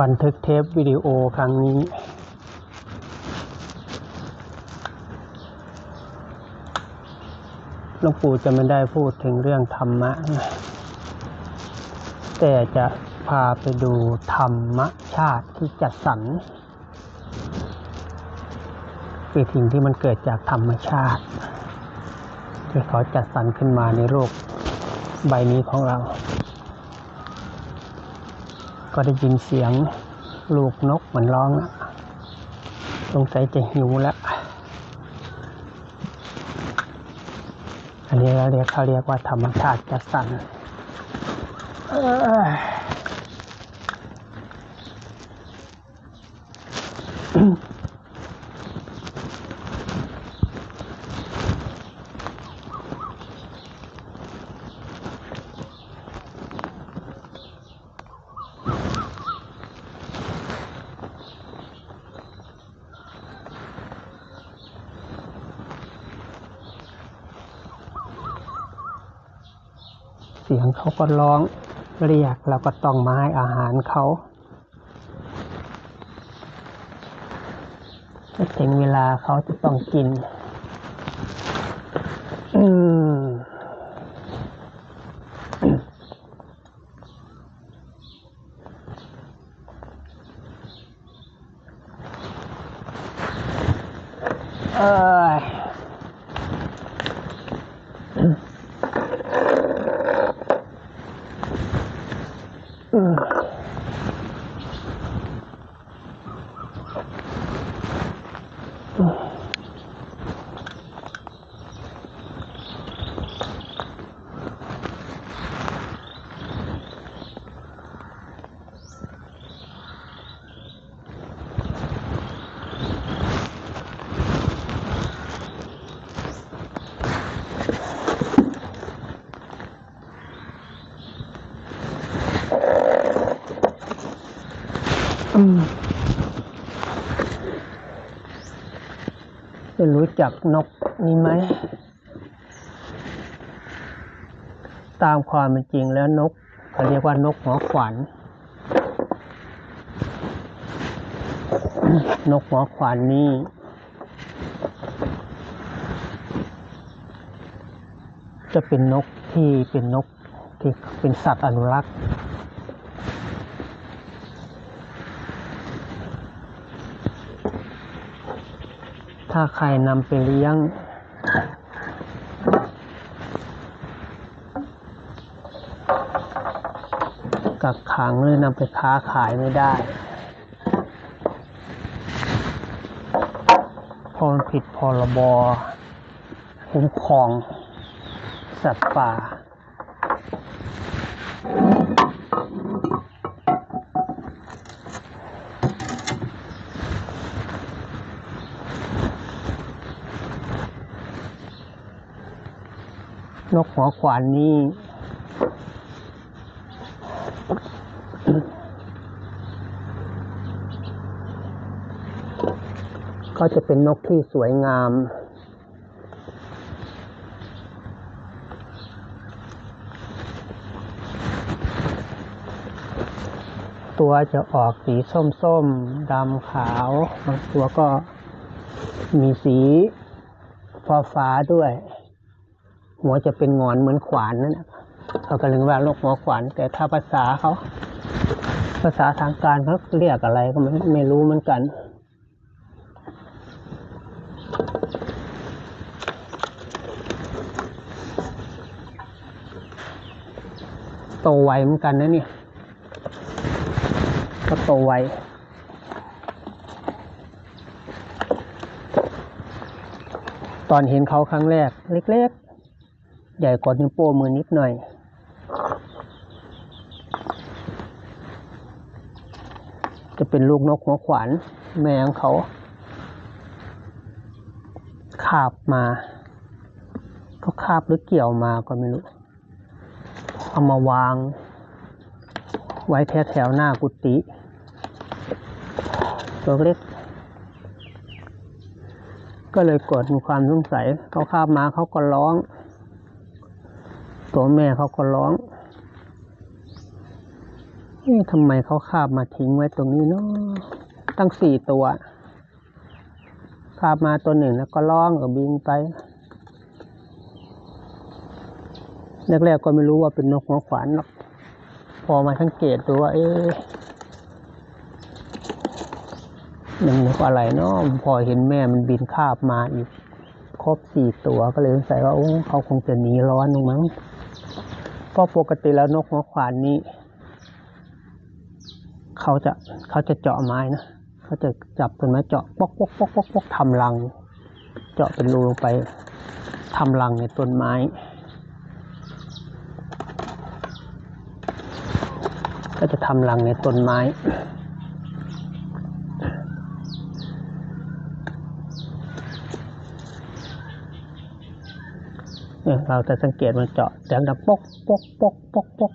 บันทึกเทปวิดีโอครั้งนี้ หลวงปู่จะไม่ได้พูดถึงเรื่องธรรมะ แต่จะพาไปดูธรรมชาติที่จัดสรรคือสิ่งที่มันเกิดจากธรรมชาติ ที่เขาจัดสรรขึ้นมาในโลกใบนี้ของเรา ก็ได้ยินเสียงลูกนกเหมือนร้องนะสงสัยจะหิวแล้วอันนี้เราเรียกเขาเรียกว่าธรรมชาติจัดสรร เสียงเขาก็ร้องเรียกเราก็ต้องมาให้อาหารเขาถึงเวลาเขาจะต้องกิน อืมเออ จะรู้จักนกนี้ไหม ตามความเป็นจริงแล้วนกเขาเรียกว่านกหัวขวานนกหัวขวานนี่จะเป็นนกที่เป็นนกที่เป็นสัตว์อนุรักษ์ ถ้าใครนำไปเลี้ยง กักขังหรือนำไปค้าขายไม่ได้เพราะมันผิดพรบคุ้มครอง สัตว์ป่า นกหัวขวานนี่ก็จะเป็นนกที่สวยงาม ตัวจะออกสีส้มๆดำขาวบางตัวก็มีสีฟ้าๆด้วย หัวจะเป็นงอนเหมือนขวานนั่นนะเขาก็เรียกว่าโรคหัวขวาน แต่ถ้าภาษาเขา ภาษาทางการเขาเรียกอะไรก็ไม่ไม่รู้เหมือนกันโตไวเหมือนกันนะเนี่ย ก็โตไวตอนเห็นเขาครั้งแรก เล็กๆ ใหญ่กว่านิ้วโป้งมือนิดหน่อย จะเป็นลูกนกหัวขวาน แม่ของเขาคาบมาเขาคาบหรือเกี่ยวมาก็ไม่รู้ เอามาวาง ไว้แถวแถวๆหน้ากุฏิตัวเล็กก็เลยเกิดมีความสงสัยเขาคาบมาเขาก็ร้อง ตัวแม่เขาก็ร้องนี่ทำไมเขาคาบมาทิ้งไว้ตรงนี้เนาะตั้งสี่ตัวคาบมาตัวหนึ่งแล้วก็ล่องกับบินไปแรกๆก็ไม่รู้ว่าเป็นนกหัวขวานหรอกพอมาสังเกตดูว่า เอ๊ะมันนกอะไรเนาะพอเห็นแม่มันบินคาบมาอีก ครบสี่ตัวก็เลยสงสัยว่าโอ้เขาคงจะหนีร้อนลงมั้ง เพราะปกติแล้วนกหัวขวานนี้ เขาจะเขาจะเจาะไม้นะเขาจะจับต้นไม้เจาะปอกปอกปอกปอกปอกทำรัง เจาะเป็นรูลงไปทำรังในต้นไม้ ก็จะทำรังในต้นไม้ เราจะสังเกตมันเจาะเสียงดังปกปกปกปกปก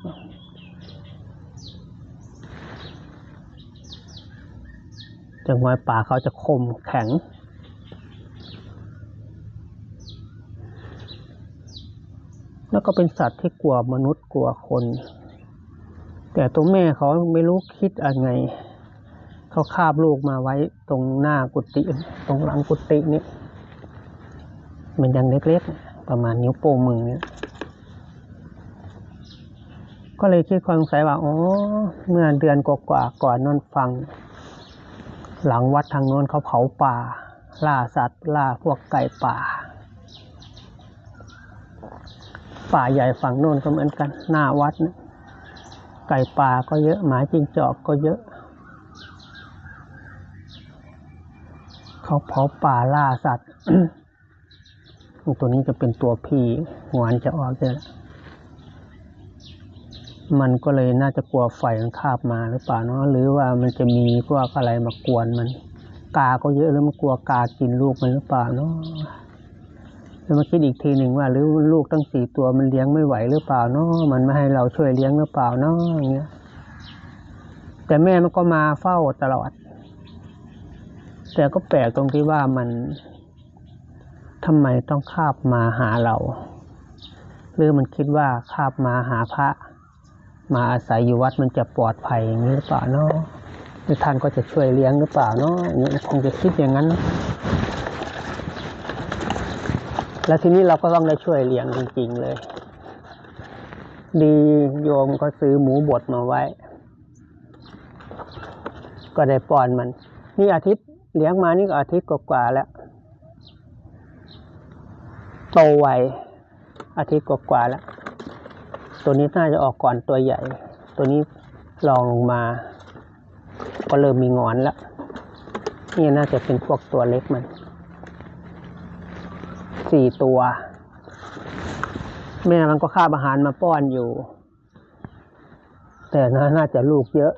จังหวะป่าเขาจะคมแข็ง แล้วก็เป็นสัตว์ที่กลัวมนุษย์กลัวคน แต่ตัวแม่เขาไม่รู้คิดอะไรไงเขาคาบลูกมาไว้ตรงหน้ากุฏิตรงหลังกุฏินี่มันยังเล็กๆ ประมาณนิ้วโป้งมือเนี่ย ก็เลยคิดความสงสัยว่า อ๋อ เมื่อเดือนกว่าๆก่อนนอนฟัง หลังวัดทางโน้นเขาเผาป่า ล่าสัตว์ ล่าพวกไก่ป่า ป่าใหญ่ฝั่งโน้นก็เหมือนกัน หน้าวัดนะไก่ป่าก็เยอะหมาจิ้งจอกก็เยอะเขาเผาป่าล่าสัตว์ ตัวนี้จะเป็นตัวพี่หวานจะออกเยอะมันก็เลยน่าจะกลัวไฟมันคาบมาหรือเปล่าเนาะหรือว่ามันจะมีพวกอะไรมากวนมัน กาก็เยอะแล้วมันกลัวกากินลูกมันหรือเปล่าเนาะแล้วมาคิดอีกทีหนึ่งว่าหรือลูกตั้งสี่ตัวมันเลี้ยงไม่ไหวหรือเปล่าเนาะมันไม่ให้เราช่วยเลี้ยงหรือเปล่าเนาะอย่างเงี้ย แต่แม่มันก็มาเฝ้าตลอด แต่ก็แปลกตรงที่ว่ามัน ทำไมต้องคาบมาหาเรา หรือมันคิดว่าคาบมาหาพระ มาอาศัยอยู่วัดมันจะปลอดภัยอย่างนี้หรือเปล่าเนาะหรือท่านก็จะช่วยเลี้ยงหรือเปล่าเนาะอย่างนี้คงจะคิดอย่างนั้น แล้วทีนี้เราก็ต้องได้ช่วยเลี้ยงจริงๆเลย ดีโยมก็ซื้อหมูบดมาไว้ ก็ได้ป้อนมัน นี่อาทิตย์เลี้ยงมานี่ก็อาทิตย์กว่าๆแล้ว โตไวอาทิตย์กว่าๆแล้ว ตัวนี้น่าจะออกก่อนตัวใหญ่ ตัวนี้ลองลงมา ก็เริ่มมีงอนแล้วนี่น่าจะเป็นพวกตัวเล็กมันสี่ตัว แม่มันก็คาบอาหารมาป้อนอยู่ แต่น่าจะลูกเยอะ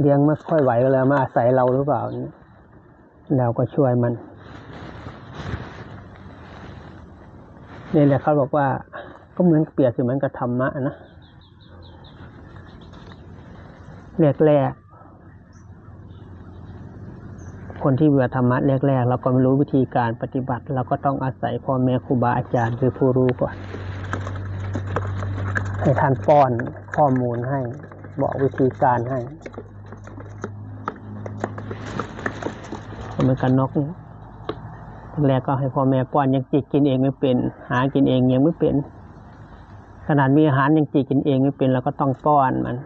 เลี้ยงไม่ค่อยไหวเลยมาอาศัยเราหรือเปล่านี่เราก็ช่วยมัน นี่แหละเขาบอกว่าก็เหมือนเปรียบเสมือนกับธรรมะนะแรกๆคนที่เบื่อธรรมะแรกๆเราก็ไม่รู้วิธีการปฏิบัติ เราก็ต้องอาศัยพ่อแม่ครูบาอาจารย์คือผู้รู้ก่อนให้ท่านป้อนข้อมูลให้ บอกวิธีการให้เหมือนกันนกนี่ แรกก็ให้พ่อแม่ป้อนยังจิกกินเองไม่เป็น หากินเองยังไม่เป็น ขนาดมีอาหารยังจิกกินเองไม่เป็นเราก็ต้องป้อนมัน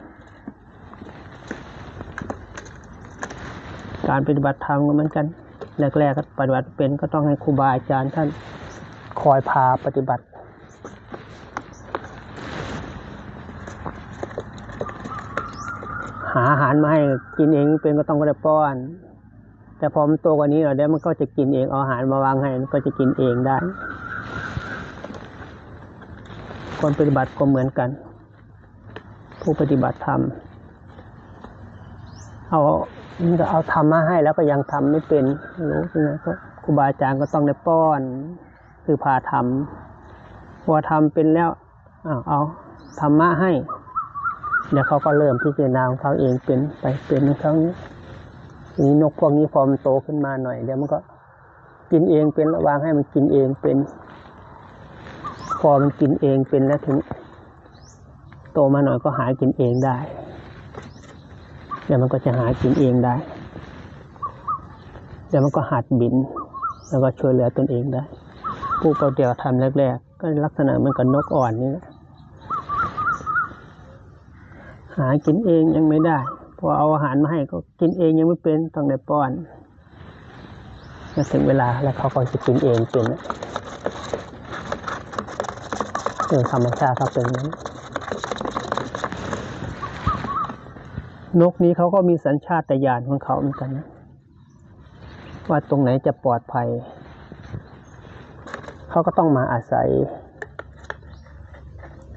การปฏิบัติธรรมก็เหมือนกันแรกๆก็ปฏิบัติเป็นก็ต้องให้ครูบาอาจารย์ท่านคอยพาปฏิบัติหาอาหารมาให้กินเองไม่เป็นก็ต้องก็ได้ป้อน แต่พอมันโตกว่านี้หน่อยเดี๋ยวมันก็จะกินเองเอาอาหารมาวางให้มันก็จะกินเองได้คนปฏิบัติก็เหมือนกัน ผู้ปฏิบัติธรรมเอาเอาทำมาให้แล้วก็ยังทำไม่เป็นรู้ใช่ไหมก็ครูบาอาจารย์ก็ต้องได้ป้อน คือพาทำพอทำเป็นแล้วเอาเอาธรรมะให้ เดี๋ยวเขาก็เริ่มพิจารณาของเขาเองเป็นไปเป็นของเขา นี้นกพวกนี้พอมันโตขึ้นมาหน่อยเดี๋ยวมันก็กินเองเป็นระวางให้มันกินเองเป็น พอมันกินเองเป็นแล้วถึงโตมาหน่อยก็หากินเองได้เดี๋ยวมันก็จะหากินเองได้เดี๋ยวมันก็หัดบิน แล้วก็ช่วยเหลือตนเองได้ผู้เปาเดียวทำแรกๆก็ลักษณะเหมันกับนกอ่อนนี่แหละหากินเองยังไม่ได้ พอเอาอาหารมาให้ก็กินเองยังไม่เป็นต้องได้ป้อนมื่อถึงเวลาแล้วเขาก็จะกินเองเป็นเรื่องธรรมชาติเขาเป็นนั้นนกนี้เขาก็มีสัญชาตญาณของเขาเหมือนกันนะว่าตรงไหนจะปลอดภัย เขาก็ต้องมาอาศัย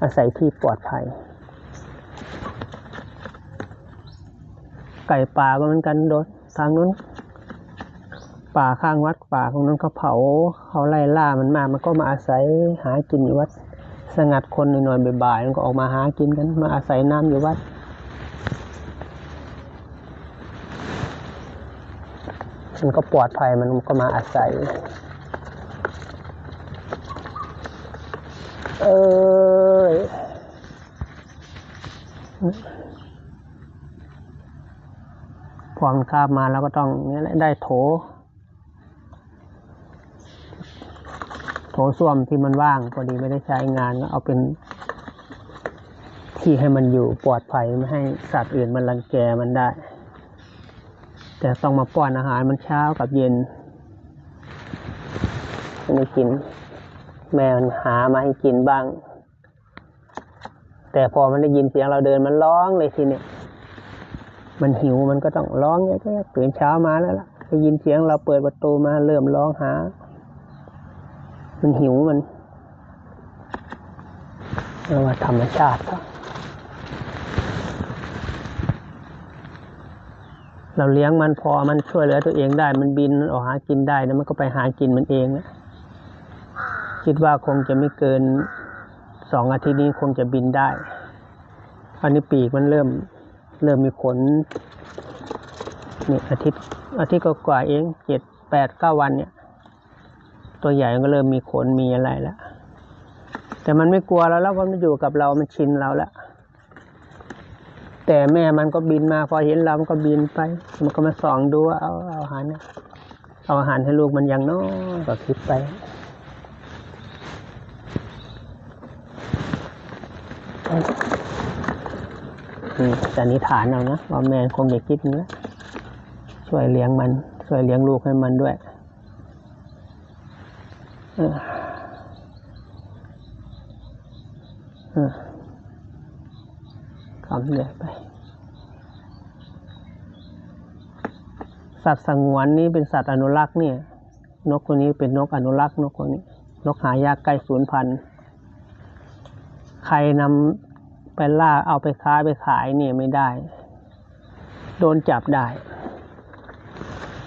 อาศัยที่ปลอดภัย ไก่ป่าก็เหมือนกันโดนทางนู้นป่าข้างวัดป่าของนั้นเขาเผาเขาไล่ล่ามันมา มันก็มาอาศัยหากินอยู่วัด สงัดคนหน่อยๆบ่ายๆมันก็ออกมาหากินกันมาอาศัยน้ำอยู่วัด มันก็ปลอดภัยมันก็มาอาศัย เออ ยพอมันคาบมาแล้วก็ต้องนี่แหละได้โถ โถส้วมที่มันว่างพอดีไม่ได้ใช้งานก็เอาเป็น ที่ให้มันอยู่ปลอดภัยไม่ให้สัตว์อื่นมันรังแกมันได้ แต่ต้องมาป้อนอาหารมันเช้ากับเย็นไม่กิน แม่มันหามาให้กินบ้าง แต่พอมันได้ยินเสียงเราเดินมันร้องเลยทีเนี้ย มันหิวมันก็ต้องร้องแง่ๆตื่นเช้ามาแล้วล่ะได้ยินเสียงเราเปิดประตูมาเริ่มร้องหา มันหิวมันเรียกว่าธรรมชาติครับเราเลี้ยงมันพอมันช่วยเหลือตัวเองได้ มันบินออกหากินได้แล้วมันก็ไปหากินมันเองนะคิดว่าคงจะไม่เกินสองอาทิตย์นี้คงจะบินได้อันนี้ปีกมันเริ่ม เริ่มมีขนนี่อาทิตย์อาทิตย์ก็กว่าเองเจ็ดแปดเก้าวันเนี่ย ตัวใหญ่ก็เริ่มมีขนมีอะไรแล้วแต่มันไม่กลัวเราแล้วเพราะมันอยู่กับเรามันชินเราแล้วแต่แม่มันก็บินมาพอเห็นเรามันก็บินไป มันก็มาส่องดูว่าเอาเอาอาหารเนี่ยเอาอาหารให้ลูกมันยังน้อยก็คิดไปอ มแต่นิษฐานเอานะว่าแม่คงจะคิดนี้ช่วยเลี้ยงมัน ช่วยเลี้ยงลูกให้มันด้วยเออเออคำใหญ่ไป สัตว์สงวนนี้เป็นสัตว์อนุรักษ์เนี่ยนกตัวนี้เป็นนกอนุรักษ์นกตัวนี้ นกหายากใกล้สูญพันธุ์ ใครนำ ไปล่าเอาไปค้าไปขายเนี่ยไม่ได้ โดนจับได้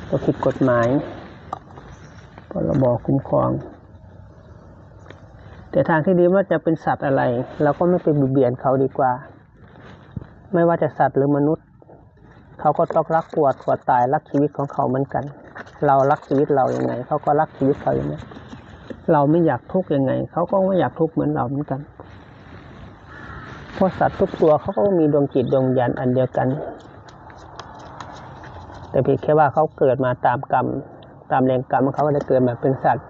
ก็ผิดกฎหมายพรบคุ้มครอง แต่ทางที่ดีว่าจะเป็นสัตว์อะไรเราก็ไม่ไปเบียดเบียนเขาดีกว่า ไม่ว่าจะสัตว์หรือมนุษย์ เขาก็ต้องรักปวดปวดตายรักชีวิตของเขาเหมือนกัน เรารักชีวิตเราอย่างไง เขาก็รักชีวิตเขาอย่างนี้นเราไม่อยากทุกข์ยังไง เขาก็ไม่อยากทุกข์เหมือนเราเหมือนกัน เพราะสัตว์ทุกตัวเขาก็มีดวงจิตดวงวิญญาณอันเดียวกัน แต่เพียงแค่ว่าเขาเกิดมาตามกรรม ตามแรงกรรมเขาก็ได้เกิดมาเป็นสัตว์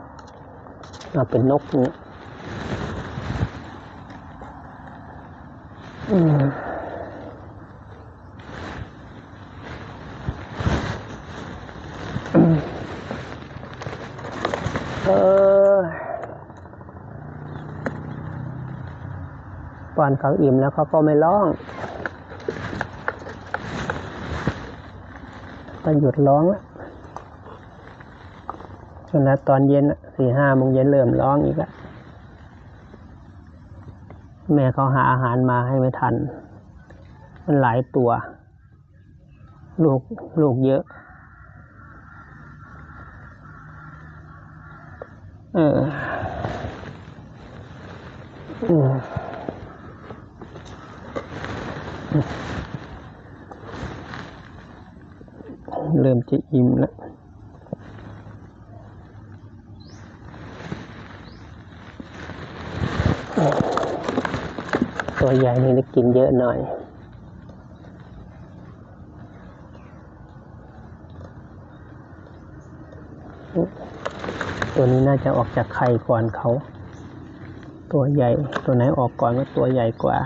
มาเป็นนกนี้อืมอืมเออ ป้ อนเขาอิ่มแล้วเขาก็ไม่ร้องก็หยุดร้องแล้วจนแล้วตอนเย็นสี่ห้าโมงเย็นเริ่มร้องอีกแล้วแม่เขาหาอาหารมาให้ไม่ทัน มันหลายตัว ลูกลูกเยอะ เออ อืม ริ่มจะอิ่มแล้วตัวใหญ่นี่ได้กินเยอะหน่อย ตัวนี้น่าจะออกจากไข่ก่อนเขา ตัวใหญ่ตัวไหนออกก่อนก็ตัวใหญ่กว่า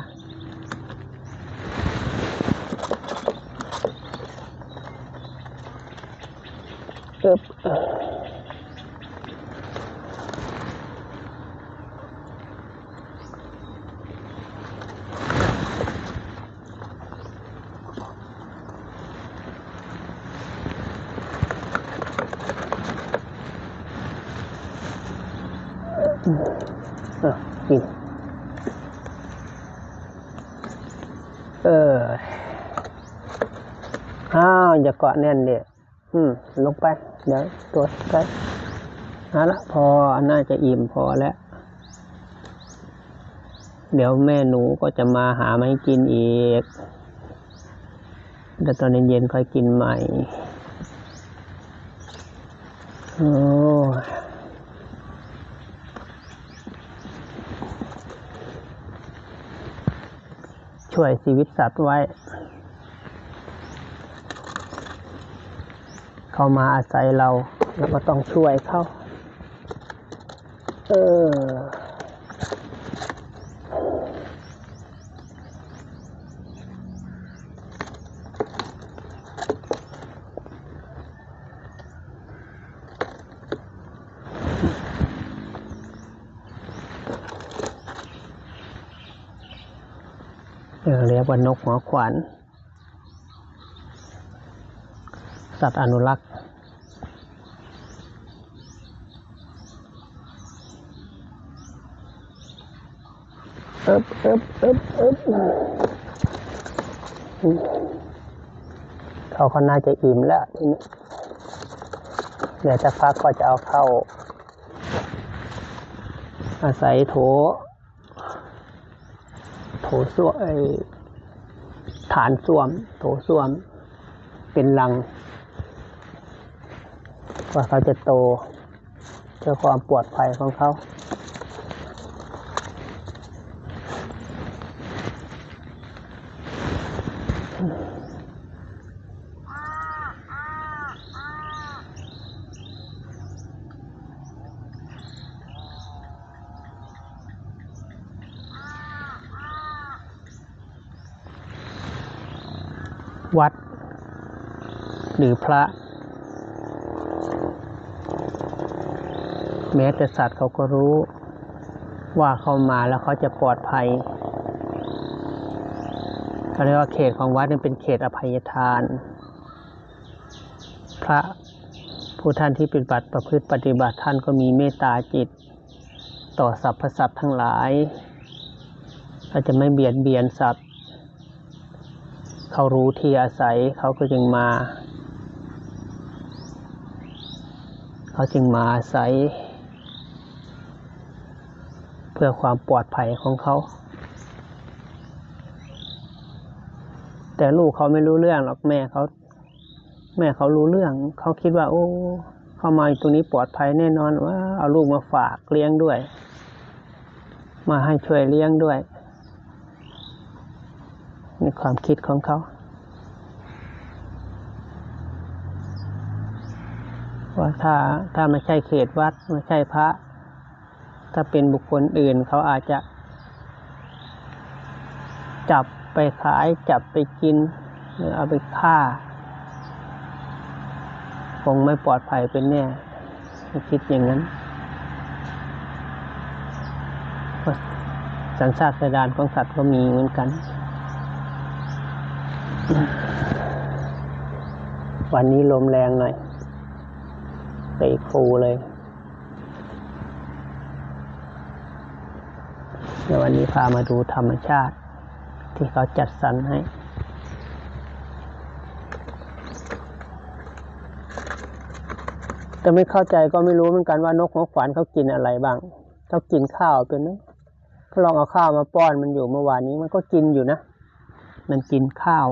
เอิบเอ่ออะกินเอออ้าวอย่า เดี๋ยวตัวจไปเอาละพอน่าจะอิ่มพอแล้ว เดี๋ยวแม่หนูก็จะมาหามาให้กินอีกเดี๋ยวตอนเย็นๆค่อยกินใหม่โอ้ช่วยชีวิตสัตว์ไว้ เขามาอาศัยเราแล้วก็ต้องช่วยเขาเออเออเรียกว่านกหัวขวาน สัตว์อนุรักษ์ เอิบเอิบเอิบเอิบเขาก็น่าจะอิ่มแล้วทีนี้เดี๋ยวจะพักก็จะเอาเข้า อาศัยโถ โถส้วมฐานส้วม โถส้วม เป็นรัง ว่าเขาจะโตเพื่อความปลอดภัยของเขาวัด หรือพระ แม้แต่สัตว์เขาก็รู้ว่าเขามาแล้วเขาจะปลอดภัยเขาเรียกว่าเขตของวัดนี่เป็นเขตอภัยทาน พระผู้ท่านที่ปฏิบัติประพฤติปฏิบัติท่านก็มีเมตตาจิต ต่อสรรพสัตว์ทั้งหลายเขาจะไม่เบียดเบียนสัตว์ เขารู้ที่อาศัยเขาก็จึงมา เขาจึงมาอาศัย พื่อความปลอดภัยของเขา แต่ลูกเขาไม่รู้เรื่องหรอกแม่เขา แม่เขารู้เรื่อง เขาคิดว่า โอ้เข้ามายตรงนี้ปลอดภัยแน่นอนว่าเอาลูกมาฝากเลี้ยงด้วย มาให้ช่วยเลี้ยงด้วยนี่ความคิดของเขาว่าถ้าถ้าไม่ใช่เขตวัดไม่ใช่พระ ถ้าเป็นบุคคลอื่นเขาอาจจะ จับไปขายจับไปกิน หรือเอาไปฆ่า คงไม่ปลอดภัยเป็นแน่คิดอย่างนั้นสัญชาตญาณของสัตว์ก็มีเหมือนกัน วันนี้ลมแรงหน่อยเตะฟูเลย เดี๋ยววันนี้พามาดูธรรมชาติ ที่เขาจัดสรรให้ แต่ไม่เข้าใจก็ไม่รู้เหมือนกันว่านกหัวขวานเขากินอะไรบ้างเขากินข้าวเป็นไหมเขาลองเอาข้าวมาป้อนมันอยู่เมื่อวานนี้มันก็กินอยู่นะ มันกินข้าว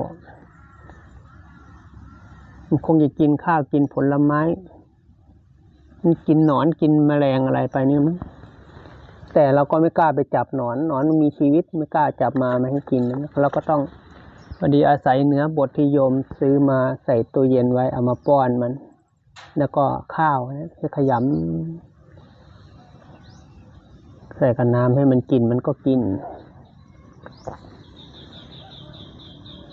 มันคงจะกินข้าวกินผลไม้ มันกินหนอนกินแมลงอะไรไปนี่มั้ง แต่เราก็ไม่กล้าไปจับหนอนหนอนมันมีชีวิตไม่กล้าจับมามาให้กินเราก็ต้องพอดีอาศัยเนื้อบดที่โยมซื้อมาใส่ตู้เย็นไว้เอามาป้อนมัน แล้วก็ข้าวนะจะขยำใส่กับน้ำให้มันกินมันก็กิน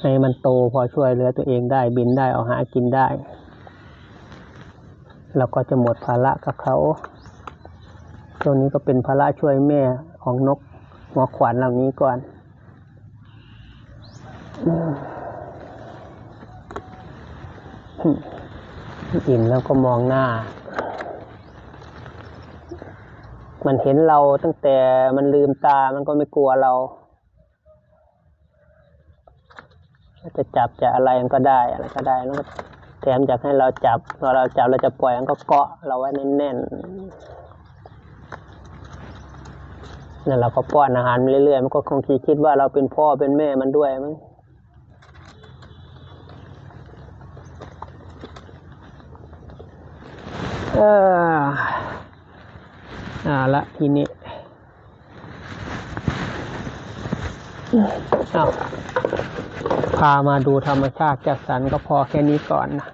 ให้มันโตพอช่วยเหลือตัวเองได้บินได้เอาหากินได้ เราก็จะหมดภาระกับเขา ตัวนี้ก็เป็นภาระช่วยแม่ของนกหัวขวานเหล่านี้ก่อน อิ่มแล้วก็มองหน้า มันเห็นเราตั้งแต่มันลืมตามันก็ไม่กลัวเราจะจับจะอะไรมันก็ได้อะไรก็ได้แล้วก็แถมอยากให้เราจับพอเราจับเราจะปล่อยมันก็เกาะเราไว้แน่นๆ นั่นเราก็ป้อนอาหารมันเรื่อยๆ มันก็คงคิดว่าเราเป็นพ่อเป็นแม่มันด้วยมั้งเอออ่าละทีนี้เอาพามาดูธรรมชาติจัดสรรก็พอแค่นี้ก่อนนะ